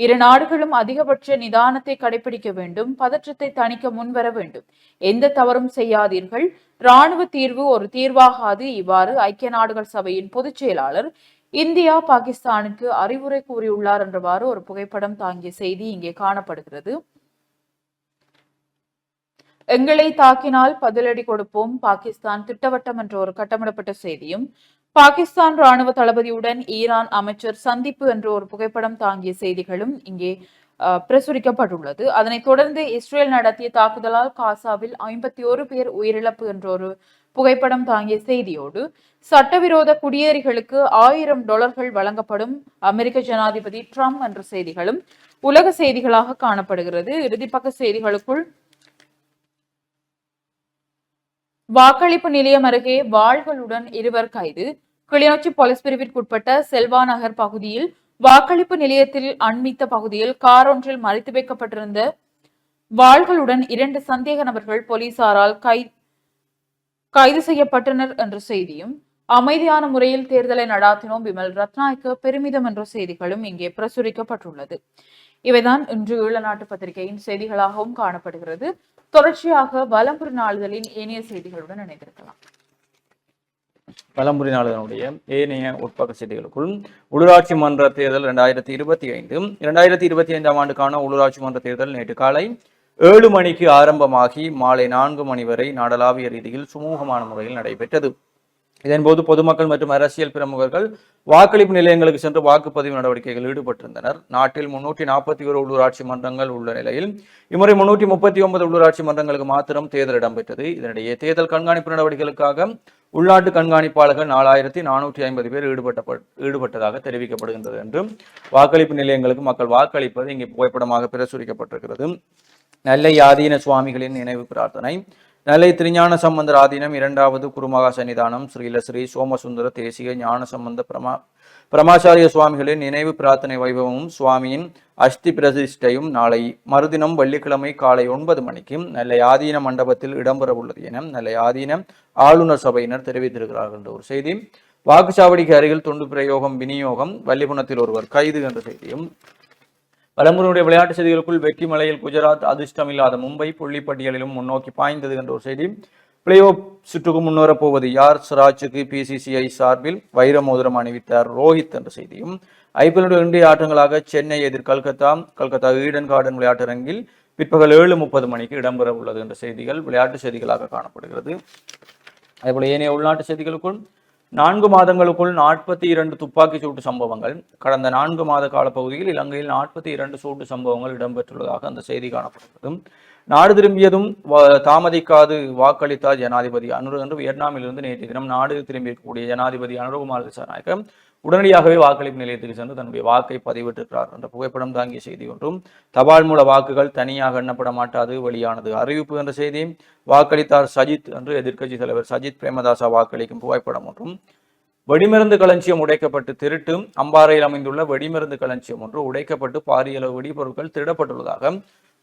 இரு நாடுகளும் அதிகபட்ச நிதானத்தை கடைபிடிக்க வேண்டும் பதற்றத்தை தணிக்க முன்வர வேண்டும். எந்த தவறும் செய்யாதீர்கள். இராணுவ தீர்வு ஒரு தீர்வாகாது. இவ்வாறு ஐக்கிய நாடுகள் சபையின் பொதுச் செயலாளர் இந்தியா பாகிஸ்தானுக்கு அறிவுரை கூறியுள்ளார் என்றவாறு ஒரு புகைப்படம் தாங்கிய செய்தி இங்கே காணப்படுகிறது. எங்களை தாக்கினால் பதிலடி கொடுப்போம். பாகிஸ்தான் திட்டவட்டம் என்ற ஒரு கட்டமிடப்பட்ட செய்தியும் பாகிஸ்தான் ராணுவ தளபதியுடன் ஈரான் அமைச்சர் சந்திப்பு என்ற ஒரு புகைப்படம் தாங்கிய செய்திகளும் இங்கே பிரசுரிக்கப்பட்டுள்ளது. அதனைத் தொடர்ந்து இஸ்ரேல் நடத்திய தாக்குதலால் காசாவில் ஐம்பத்தி ஒரு பேர் உயிரிழப்பு என்ற ஒரு புகைப்படம் தாங்கிய செய்தியோடு சட்டவிரோத குடியேறிகளுக்கு ஆயிரம் டாலர்கள் வழங்கப்படும் அமெரிக்க ஜனாதிபதி ட்ரம்ப் என்ற செய்திகளும் உலக செய்திகளாக காணப்படுகிறது. இறுதிப்பக்க செய்திகளுக்குள் வாக்களிப்பு நிலையம் அருகே வாள்களுடன் இருவர் கைது. கிளிநொச்சி போலீஸ் பிரிவிற்குட்பட்ட செல்வா நகர் பகுதியில் வாக்களிப்பு நிலையத்தில் அண்மித்த பகுதியில் கார் ஒன்றில் மறைத்து வைக்கப்பட்டிருந்த வாள்களுடன் இரண்டு சந்தேக நபர்கள் போலீசாரால் கை கைது செய்யப்பட்டனர் என்ற செய்தியும் அமைதியான முறையில் தேர்தலை நடாத்தினோம் விமல் ரத்நாயக்க பெருமிதம் என்ற செய்திகளும் இங்கே பிரசுரிக்கப்பட்டுள்ளது. இவைதான் இன்று ஈழநாட்டு பத்திரிகையின் செய்திகளாகவும் காணப்படுகிறது. தொடர்ச்சியாக வலம்புரி நாளிதழின் ஏனைய செய்திகளுடன் இணைந்திருக்கலாம். பலம்புரி நாளிதனுடைய ஏனைய உட்பக்க செய்திகளுக்குள் உள்ளூராட்சி மன்ற தேர்தல் இரண்டாயிரத்தி இருபத்தி ஐந்து இரண்டாயிரத்தி இருபத்தி ஐந்தாம் ஆண்டுக்கான உள்ளூராட்சி மன்ற தேர்தல் நேற்று காலை ஏழு மணிக்கு ஆரம்பமாகி மாலை நான்கு மணி வரை நாடளாவிய ரீதியில் சுமூகமான முறையில் நடைபெற்றது. இதன்போது பொதுமக்கள் மற்றும் அரசியல் பிரமுகர்கள் வாக்களிப்பு நிலையங்களுக்கு சென்று வாக்குப்பதிவு நடவடிக்கைகள் ஈடுபட்டிருந்தனர். நாட்டில் முன்னூற்றி நாற்பத்தி ஒரு உள்ளூராட்சி மன்றங்கள் உள்ள நிலையில் இம்முறை முன்னூற்றி முப்பத்தி ஒன்பது உள்ளூராட்சி மன்றங்களுக்கு மாத்திரம் தேர்தல் இடம்பெற்றது. இதனிடையே தேர்தல் கண்காணிப்பு நடவடிக்கைகளுக்காக உள்நாட்டு கண்காணிப்பாளர்கள் நாலாயிரத்தி நானூற்றி ஐம்பது பேர் ஈடுபட்ட ஈடுபட்டதாக தெரிவிக்கப்படுகின்றது என்றும் வாக்களிப்பு நிலையங்களுக்கு மக்கள் வாக்களிப்பது இங்கே புகைப்படமாக பிரசுரிக்கப்பட்டிருக்கிறது. நல்ல யாதீன சுவாமிகளின் நினைவு பிரார்த்தனை நெல்லை திருஞான சம்பந்தர் ஆதீனம் இரண்டாவது குருமகா சன்னிதானம். ஸ்ரீல ஸ்ரீ சோமசுந்தர தேசிய ஞான சம்பந்த பிரமா பிரமாச்சாரிய சுவாமிகளின் நினைவு பிரார்த்தனை வைபவமும் சுவாமியின் அஸ்தி பிரதிஷ்டையும் நாளை மறுதினம் வெள்ளிக்கிழமை காலை ஒன்பது மணிக்கு நெல்லை ஆதீன மண்டபத்தில் இடம்பெற உள்ளது என நெல்லை ஆதீன ஆளுநர் சபையினர் தெரிவித்திருக்கிறார்கள் என்ற ஒரு செய்தி. வாக்குச்சாவடிக்கு அருகில் துண்டு பிரயோகம் விநியோகம் வள்ளிகுணத்தில் ஒருவர் கைது என்ற செய்தியும் பலமுறையுடைய விளையாட்டு செய்திகளுக்குள் வெற்றி மலையில் குஜராத் அதிர்ஷ்டம் இல்லாத மும்பை புள்ளிப்பட்டியலிலும் முன்னோக்கி பாய்ந்தது என்ற ஒரு செய்தி. பிளே ஆஃப் சுற்றுக்கு முன்னேறப் போவது யார்? சிராஜுக்கு பிசிசிஐ சார்பில் வைர மோதிரம் அணிவித்தார் ரோஹித் என்ற செய்தியும். ஐபிஎல்லுடைய இன்றைய ஆட்டங்களாக சென்னை எதிர் கல்கத்தா கல்கத்தா ஈடன் கார்டன் விளையாட்டரங்கில் பிற்பகல் ஏழு முப்பது மணிக்கு இடம்பெற உள்ளது என்ற செய்திகள் விளையாட்டு செய்திகளாக காணப்படுகிறது. அதேபோல ஏனைய உள்நாட்டு செய்திகளுக்குள் நான்கு மாதங்களுக்குள் நாற்பத்தி இரண்டு துப்பாக்கி சூட்டு சம்பவங்கள். கடந்த நான்கு மாத காலப்பகுதியில் இலங்கையில் நாற்பத்தி இரண்டு சூட்டு சம்பவங்கள் இடம்பெற்றுள்ளதாக அந்த செய்தி காணப்படுகிறது. நாடு திரும்பியதும் தாமதிக்காது வாக்களித்தார் ஜனாதிபதி அனுரு என்று வியட்நாமிலிருந்து நேற்று தினம் நாடு திரும்பியிருக்கக்கூடிய ஜனாதிபதி அனுரகுமார் திசாநாயக்க உடனடியாகவே வாக்களிப்பு நிலையத்துக்கு சென்று தன்னுடைய வாக்கை பதிவிட்டிருக்கிறார் என்ற புகைப்படம் தாங்கிய செய்தி ஒன்றும். தபால் மூல வாக்குகள் தனியாக எண்ணப்பட மாட்டாது வெளியானது அறிவிப்பு என்ற செய்தி. வாக்களித்தார் சஜித் என்று எதிர்க்கட்சி தலைவர் சஜித் பிரேமதாசா வாக்களிக்கும் புகைப்படம் ஒன்றும். வெடிமருந்து களஞ்சியம் உடைக்கப்பட்டு திருட்டு அம்பாறையில் அமைந்துள்ள வெடிமருந்து களஞ்சியம் ஒன்று உடைக்கப்பட்டு பாரிய அளவு வெடிபொருட்கள் திருடப்பட்டுள்ளதாக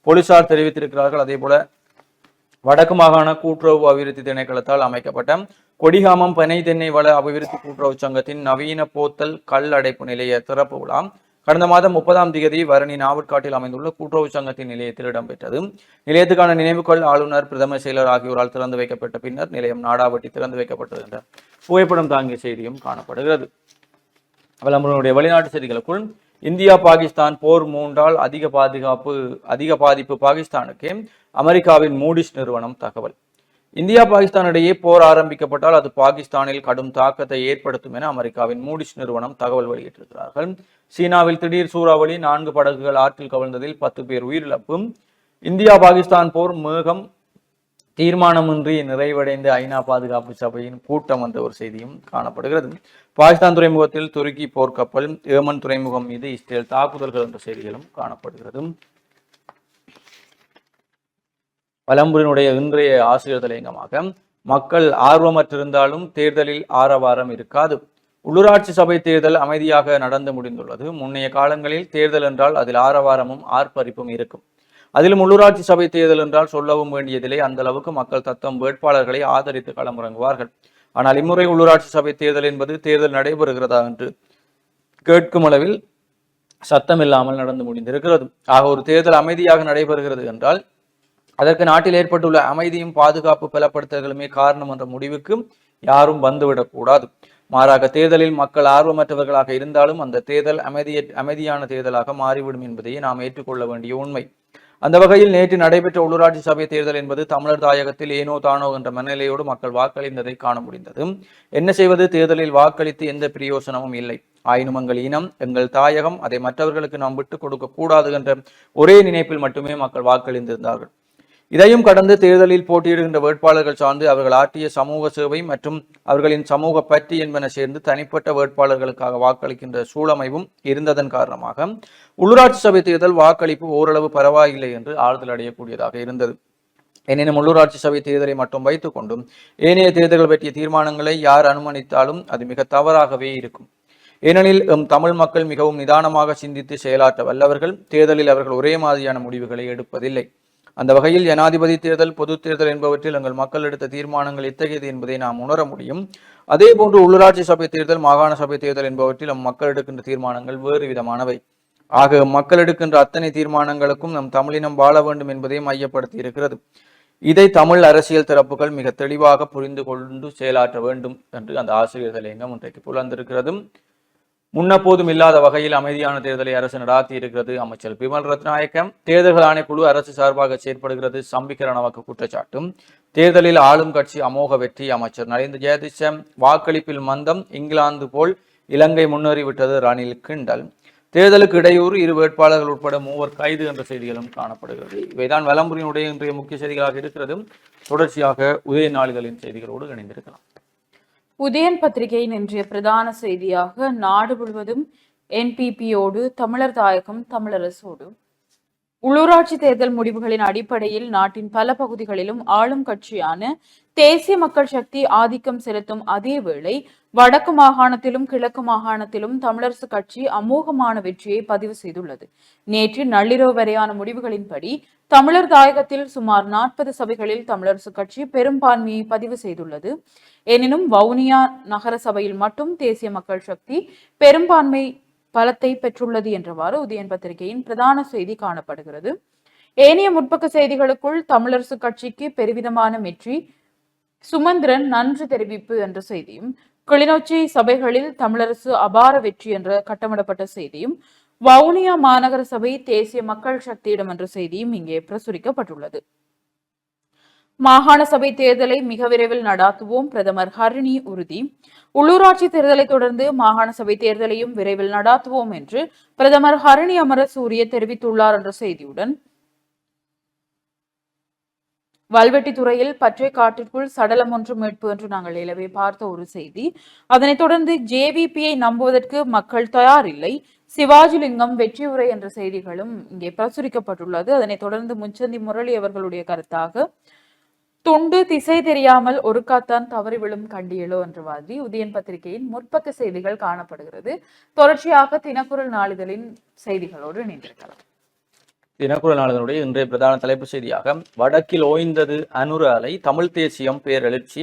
போலீசார் தெரிவித்திருக்கிறார்கள். அதே போல வடக்கு மாகாண கூட்டுறவு அபிவிருத்தி திணைக்களத்தால் அமைக்கப்பட்ட கொடிகாமம் பனை தென்னை வள அபிவிருத்தி கூட்டுறவு சங்கத்தின் நவீன போத்தல் கல் அடைப்பு நிலைய திறப்பு விழா கடந்த மாதம் முப்பதாம் தேதி வரணி நாவற்காட்டில் அமைந்துள்ள கூட்டுறவு சங்கத்தின் நிலையத்தில் இடம்பெற்றது. நிலையத்துக்கான நினைவுகள் ஆளுநர் பிரதம செயலர் ஆகியோரால் திறந்து வைக்கப்பட்ட பின்னர் நிலையம் நாடாவட்டி திறந்து வைக்கப்பட்டது என்ற புகைப்படம் தாங்கிய செய்தியும் காணப்படுகிறது. விளம்பரனுடைய வெளிநாட்டு செய்திகளுக்குள் இந்தியா பாகிஸ்தான் போர் மூன்றால் அதிக பாதுகாப்பு அதிக பாதிப்பு பாகிஸ்தானுக்கு. அமெரிக்காவின் மூடிஸ் நிறுவனம் தகவல். இந்தியா பாகிஸ்தான் இடையே போர் ஆரம்பிக்கப்பட்டால் அது பாகிஸ்தானில் கடும் தாக்கத்தை ஏற்படுத்தும் என அமெரிக்காவின் மூடிஸ் நிறுவனம் தகவல் வெளியிட்டிருக்கிறார்கள். சீனாவில் திடீர் சூறாவளி நான்கு படகுகள் ஆற்றில் கவிழ்ந்ததில் பத்து பேர் உயிரிழப்பும் இந்தியா பாகிஸ்தான் போர் மேகம் தீர்மானமின்றி நிறைவடைந்த ஐநா பாதுகாப்பு சபையின் கூட்டம் வந்த ஒரு செய்தியும் காணப்படுகிறது. பாகிஸ்தான் துறைமுகத்தில் துருக்கி போர்க்கப்பல் ஏமன் துறைமுகம் மீது இஸ்ரேல் தாக்குதல்கள் என்ற செய்திகளும் காணப்படுகிறது. பலம்புரினுடைய இன்றைய ஆசிரியர் தலையங்கமாக மக்கள் ஆர்வமற்றிருந்தாலும் தேர்தலில் ஆரவாரம் இருக்காது. உள்ளூராட்சி சபை தேர்தல் அமைதியாக நடந்து முடிந்துள்ளது. முன்னைய காலங்களில் தேர்தல் என்றால் அதில் ஆரவாரமும் ஆர்ப்பரிப்பும் இருக்கும். அதிலும் உள்ளூராட்சி சபை தேர்தல் என்றால் சொல்லவும் வேண்டியதில்லை. அந்த அளவுக்கு மக்கள் தத்தம் வேட்பாளர்களை ஆதரித்து களமிறங்குவார்கள். ஆனால் இம்முறை உள்ளூராட்சி சபை தேர்தல் என்பது தேர்தல் நடைபெறுகிறதா என்று கேட்கும் அளவில் சத்தம் இல்லாமல் நடந்து முடிந்திருக்கிறது. ஆக ஒரு தேர்தல் அமைதியாக நடைபெறுகிறது என்றால் அதற்கு நாட்டில் ஏற்பட்டுள்ள அமைதியும் பாதுகாப்பு பலப்படுத்தல்களுமே காரணம் என்ற முடிவுக்கு யாரும் வந்துவிடக்கூடாது. மாறாக தேர்தலில் மக்கள் ஆர்வமற்றவர்களாக இருந்தாலும் அந்த தேர்தல் அமைதிய அமைதியான தேர்தலாக மாறிவிடும் என்பதையே நாம் ஏற்றுக்கொள்ள வேண்டிய உண்மை. அந்த வகையில் நேற்று நடைபெற்ற உள்ளூராட்சி சபை தேர்தல் என்பது தமிழர் தாயகத்தில் ஏனோ தானோ என்ற மனநிலையோடு மக்கள் வாக்களித்ததை காண முடிந்தது. என்ன செய்வது? தேர்தலில் வாக்களித்து எந்த பிரயோசனமும் இல்லை. ஆயினும் எங்கள் இனம் எங்கள் தாயகம் அதை மற்றவர்களுக்கு நாம் விட்டு கொடுக்க கூடாது என்ற ஒரே நினைப்பில் மட்டுமே மக்கள் வாக்களித்திருந்தார்கள் இதையும் கடந்து தேர்தலில் போட்டியிடுகின்ற வேட்பாளர்கள் சார்ந்து அவர்கள் ஆற்றிய சமூக சேவை மற்றும் அவர்களின் சமூக பற்றி என்பன சேர்ந்து தனிப்பட்ட வேட்பாளர்களுக்காக வாக்களிக்கின்ற சூழமைவும் இருந்ததன் காரணமாக உள்ளூராட்சி சபை தேர்தல் வாக்களிப்பு ஓரளவு பரவாயில்லை என்று ஆறுதல் அடையக்கூடியதாக இருந்தது. எனினும் உள்ளூராட்சி சபை தேர்தலை மட்டும் வைத்துக் கொண்டும் ஏனைய தேர்தல்கள் பற்றிய தீர்மானங்களை யார் அனுமதித்தாலும் அது மிக தவறாகவே இருக்கும். ஏனெனில் எம் தமிழ் மக்கள் மிகவும் நிதானமாக சிந்தித்து செயலாற்ற வல்லவர்கள். தேர்தலில் அவர்கள் ஒரே மாதிரியான முடிவுகளை எடுப்பதில்லை. அந்த வகையில் ஜனாதிபதி தேர்தல் பொது தேர்தல் என்பவற்றில் எங்கள் மக்கள் எடுத்த தீர்மானங்கள் எத்தகையது என்பதை நாம் உணர முடியும். அதே போன்று உள்ளூராட்சி சபை தேர்தல் மாகாண சபை தேர்தல் என்பவற்றில் நம் மக்கள் எடுக்கின்ற தீர்மானங்கள் வேறு விதமானவை. ஆக மக்கள் எடுக்கின்ற அத்தனை தீர்மானங்களுக்கும் நம் தமிழினம் வாழ வேண்டும் என்பதை மையப்படுத்தி இருக்கிறது. இதை தமிழ் அரசியல் தரப்புகள் மிக தெளிவாக புரிந்து கொண்டு செயலாற்ற வேண்டும் என்று அந்த ஆசிரியர் தலையங்கம் இன்றைக்கு புலர்ந்திருக்கிறது. முன்னப்போதும் இல்லாத வகையில் அமைதியான தேர்தலை அரசு நடாத்தி இருக்கிறது அமைச்சர் பிமல் ரத்நாயக்கம். தேர்தல்கள் ஆணைக்குழு அரசு சார்பாக செயற்படுகிறது சம்பிக்க ரணவக்க குற்றச்சாட்டும். தேர்தலில் ஆளும் கட்சி அமோக வெற்றி அமைச்சர் நரேந்திர ஜெயதிஷ வாக்களிப்பில் மந்தம் இங்கிலாந்து போல் இலங்கை முன்னேறிவிட்டது ரணில் கிண்டல். தேர்தலுக்கு இடையூறு இரு வேட்பாளர்கள் உட்பட மூவர் கைது என்ற செய்திகளும் காணப்படுகிறது. இவைதான் வலம்புரியினுடைய இன்றைய முக்கிய செய்திகளாக இருக்கிறது தொடர்ச்சியாக உதய நாளிதழின் செய்திகளோடு இணைந்திருக்கலாம். உதயன் பத்திரிகையின் இன்றைய பிரதான செய்தியாக நாடு முழுவதும் என்பிபியோடு தமிழர் தாயகம் தமிழரசோடு. உள்ளூராட்சி தேர்தல் முடிவுகளின் அடிப்படையில் நாட்டின் பல பகுதிகளிலும் ஆளும் கட்சியான தேசிய மக்கள் சக்தி ஆதிக்கம் செலுத்தும் அதேவேளை வடக்கு மாகாணத்திலும் கிழக்கு மாகாணத்திலும் தமிழரசு கட்சி அமோகமான வெற்றியை பதிவு செய்துள்ளது. நேற்று நள்ளிரவு வரையான முடிவுகளின்படி தமிழர் தாயகத்தில் சுமார் நாற்பது சபைகளில் தமிழரசு கட்சி பெரும்பான்மையை பதிவு செய்துள்ளது. எனினும் வவுனியா நகர சபையில் மட்டும் தேசிய மக்கள் சக்தி பெரும்பான்மை பலத்தை பெற்றுள்ளது என்றவாறு உதயன் பத்திரிகையின் பிரதான செய்தி காணப்படுகிறது. ஏனைய முற்பக்க செய்திகளுக்குள் தமிழரசு கட்சிக்கு பெருவிதமான வெற்றி. சுமந்திரன் நன்றி தெரிவிப்பு என்ற செய்தியும் கிளிநொச்சி சபைகளில் தமிழரசு அபார வெற்றி என்ற கட்டமிடப்பட்ட செய்தியும் வவுனியா மாநகர சபை தேசிய மக்கள் சக்தியிடம் என்ற செய்தியும் இங்கே பிரசுரிக்கப்பட்டுள்ளது. மாகாண சபை தேர்தலை மிக விரைவில் நடாத்துவோம் பிரதமர் ஹரிணி உறுதி. உள்ளூராட்சி தேர்தலை தொடர்ந்து மாகாண சபை தேர்தலையும் விரைவில் நடாத்துவோம் என்று பிரதமர் ஹரிணி அமரசூரிய தெரிவித்துள்ளார் என்ற செய்தியுடன் வல்வெட்டித்துறையில் பற்றை காட்டிற்குள் சடலம் ஒன்று மீட்பு என்று நாங்கள் இலவே பார்த்த ஒரு செய்தி. அதனைத் தொடர்ந்து ஜேவிபியை நம்புவதற்கு மக்கள் தயார் இல்லை சிவாஜிலிங்கம் வெற்றி உரை என்ற செய்திகளும் இங்கே பிரசுரிக்கப்பட்டுள்ளது. அதனைத் தொடர்ந்து முச்சந்தி முரளி அவர்களுடைய கருத்தாக துண்டு திசை தெரியாமல் ஒருக்காத்தான் தவறி விழும் கண்டியலோ என்ற மாதிரி உதயன் பத்திரிகையின் முற்பக்க செய்திகள் காணப்படுகிறது. தொடர்ச்சியாக தினக்குரல் நாளிதழின் செய்திகளோடு இணைந்திருக்கலாம். தினக்குரல் நாளிதனுடைய இன்றைய பிரதான தலைப்பு செய்தியாக வடக்கில் ஓய்ந்தது அனுர அலை தமிழ் தேசியம் பேரெழுச்சி.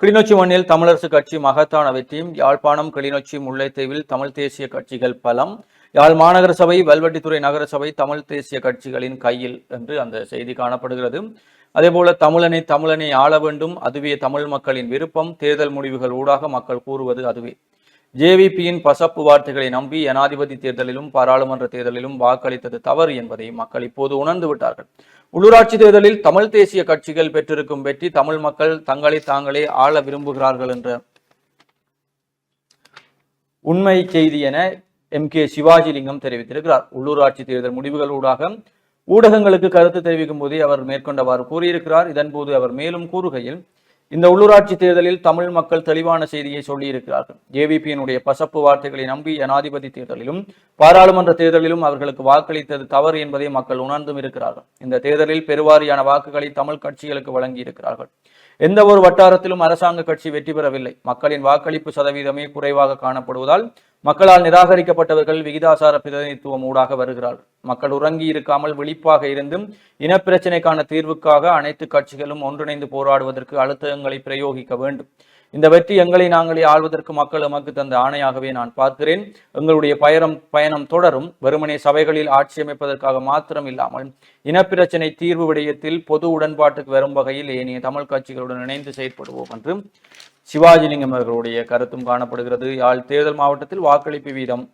கிளிநொச்சி மண்ணில் தமிழரசு கட்சி மகத்தான வெற்றியும் யாழ்ப்பாணம் கிளிநொச்சி முல்லைத்தீவில் தமிழ் தேசிய கட்சிகள் பலம். யாழ் மாநகர சபை வல்வெட்டித்துறை நகர சபை தமிழ் தேசிய கட்சிகளின் கையில் என்று அந்த செய்தி காணப்படுகிறது. அதேபோல தமிழனை தமிழனை ஆள வேண்டும் அதுவே தமிழ் மக்களின் விருப்பம். தேர்தல் முடிவுகள் ஊடாக மக்கள் கூறுவது அதுவே. ஜேவிபியின் பசப்பு வார்த்தைகளை நம்பி ஜனாதிபதி தேர்தலிலும் பாராளுமன்ற தேர்தலிலும் வாக்களித்தது தவறு என்பதை மக்கள் இப்போது உணர்ந்து விட்டார்கள். உள்ளூராட்சி தேர்தலில் தமிழ் தேசிய கட்சிகள் பெற்றிருக்கும் வெற்றி தமிழ் மக்கள் தங்களை தாங்களே ஆள விரும்புகிறார்கள் என்ற உண்மை செய்தி என எம் கே சிவாஜிலிங்கம் தெரிவித்திருக்கிறார். உள்ளூராட்சி தேர்தல் முடிவுகள் ஊடாக ஊடகங்களுக்கு கருத்து தெரிவிக்கும் போதே அவர் மேற்கொண்டவாறு கூறியிருக்கிறார். இதன்போது அவர் மேலும் கூறுகையில் இந்த உள்ளூராட்சி தேர்தலில் தமிழ் மக்கள் தெளிவான செய்தியை சொல்லியிருக்கிறார்கள். ஏவிபியினுடைய பசப்பு வார்த்தைகளை நம்பி ஜனாதிபதி தேர்தலிலும் பாராளுமன்ற தேர்தலிலும் அவர்களுக்கு வாக்களித்தது தவறு என்பதை மக்கள் உணர்ந்தும் இருக்கிறார்கள். இந்த தேர்தலில் பெருவாரியான வாக்குகளை தமிழ் கட்சிகளுக்கு வழங்கி இருக்கிறார்கள் எந்த ஒரு வட்டாரத்திலும் அரசாங்க கட்சி வெற்றி பெறவில்லை. மக்களின் வாக்களிப்பு சதவீதமே குறைவாக காணப்படுவதால் மக்களால் நிராகரிக்கப்பட்டவர்கள் விகிதாசார பிரதிநிதித்துவம் ஊடாக வருகிறார்கள் மக்கள் உறங்கி இருக்காமல் விழிப்பாக இருந்தும் இனப்பிரச்சினைக்கான தீர்வுக்காக அனைத்து கட்சிகளும் ஒன்றிணைந்து போராடுவதற்கு அழுத்தங்களை பிரயோகிக்க வேண்டும். இந்த வெற்றி எங்களை நாங்களே ஆள்வதற்கு மக்கள் எமக்கு தந்த ஆணையாகவே நான் பார்க்கிறேன். எங்களுடைய பயணம் பயணம் தொடரும். வெறுமனே சபைகளில் ஆட்சி அமைப்பதற்காக மாத்திரம் இல்லாமல் இனப்பிரச்சனை தீர்வு விடயத்தில் பொது உடன்பாட்டுக்கு வரும் வகையில் ஏனைய தமிழ் கட்சிகளுடன் இணைந்து செயற்படுவோம் என்று சிவாஜிலிங்கம் அவர்களுடைய கருத்தும் காணப்படுகிறது. யாழ் தேர்தல் மாவட்டத்தில் வாக்களிப்பு வீதம்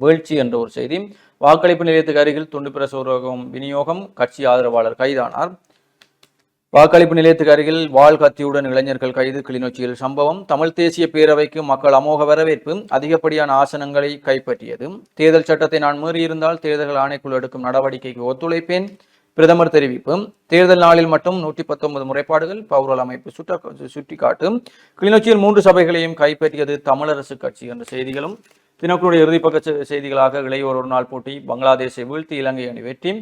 வீழ்ச்சி என்ற ஒரு செய்தி. வாக்களிப்பு நிலையத்துக்கு அருகில் துண்டு பிரசுரம் விநியோகம் கட்சி ஆதரவாளர் கைதானார். வாக்களிப்பு நிலையத்துக்கு அருகில் வாள் கத்தியுடன் இளைஞர்கள் கைது கிளிநொச்சியில் சம்பவம். தமிழ் தேசிய பேரவைக்கு மக்கள் அமோக வரவேற்பு. அதிகப்படியான ஆசனங்களை கைப்பற்றியது. தேர்தல் சட்டத்தை நான் மீறியிருந்தால் தேர்தல்கள் ஆணைக்குழு எடுக்கும் நடவடிக்கைக்கு ஒத்துழைப்பேன். பிரதமர் தெரிவிப்பு. தேர்தல் நாளில் மட்டும் நூற்றி பத்தொன்பது முறைப்பாடுகள் பௌரல் அமைப்பு சுட்ட சுட்டிக்காட்டும் கிளிநொச்சியில் மூன்று சபைகளையும் கைப்பற்றியது தமிழரசு கட்சி என்ற செய்திகளும். தினக்குடைய இறுதிப்பக்க செய்திகளாக இளையோர் ஒரு நாள் போட்டி பங்களாதேஷை வீழ்த்தி இலங்கை அணி வெற்றி.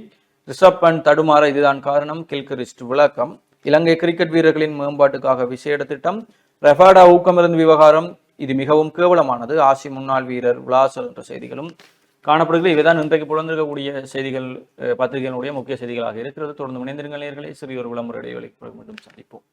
ரிஷப் அண்ட் தடுமாற இதுதான் காரணம். கில்கிரிஸ்ட் விளக்கம். இலங்கை கிரிக்கெட் வீரர்களின் மேம்பாட்டுக்காக விசேட திட்டம். ரெஃபாடா ஊக்கமிருந்து விவகாரம். இது மிகவும் கேவலமானது. ஆசி முன்னாள் வீரர் விலாசல் என்ற செய்திகளும் காணப்படுகிறது. இவைதான் இன்றைக்கு புலந்திருக்கக்கூடிய செய்திகள் பத்திரிகைகளுடைய முக்கிய செய்திகளாக இருக்கிறது. தொடர்ந்து இணைந்திருங்கள் நேர்களை. சிறிய ஒரு விளம்பர இடைவெளிக்கு மீண்டும் சந்திப்போம்.